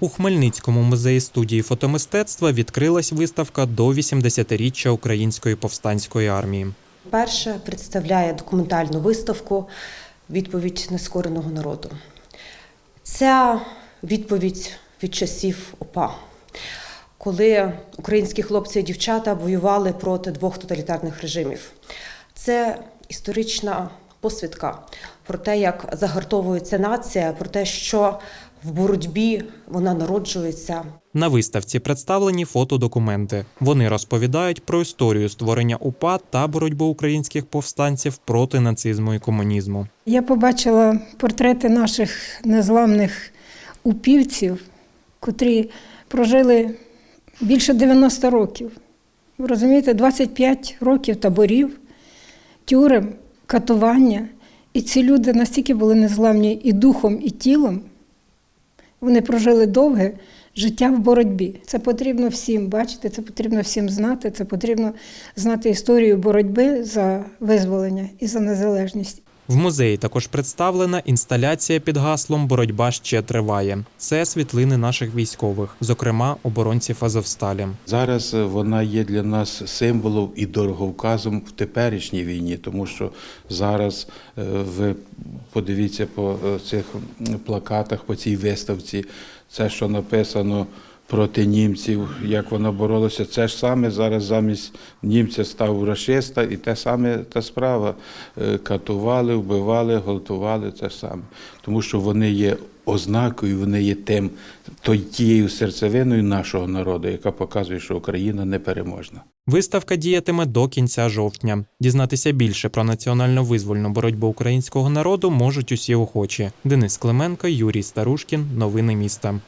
У Хмельницькому музеї студії фотомистецтва відкрилась виставка до 80-річчя Української повстанської армії. Перше представляє документальну виставку Відповідь нескореного народу. Ця відповідь від часів ОПА, коли українські хлопці і дівчата воювали проти двох тоталітарних режимів. Це історична посвідка про те, як загартовується нація, про те, що в боротьбі вона народжується, На виставці представлені фотодокументи. Вони розповідають про історію створення УПА та боротьбу українських повстанців проти нацизму і комунізму. Я побачила портрети наших незламних упівців, котрі прожили більше 90 років. Ви розумієте, 25 років таборів, тюрем, катування. І ці люди настільки були незламні і духом, і тілом. Вони прожили довге життя в боротьбі. Це потрібно всім бачити, це потрібно всім знати, це потрібно знати історію боротьби за визволення і за незалежність. В музеї також представлена інсталяція під гаслом Боротьба ще триває. Це світлини наших військових, зокрема оборонців Азовсталі. Зараз е, вона є для нас символом і дороговказом в теперішній війні, тому що зараз е, ви подивіться по е, цих плакатах, по цій виставці, це, що написано проти німців, як вона боролася, це ж саме зараз замість німця став рашиста, і те саме та справа. Е, Катували, вбивали, гвалтували, ж саме. Тому що вони є ознакою, вони є тим, тією серцевиною нашого народу, яка показує, що Україна непереможна. Виставка діятиме до кінця жовтня. Дізнатися більше про національно-визвольну боротьбу українського народу можуть усі охочі. Денис Клименко, Юрій Старушкін. Новини міста.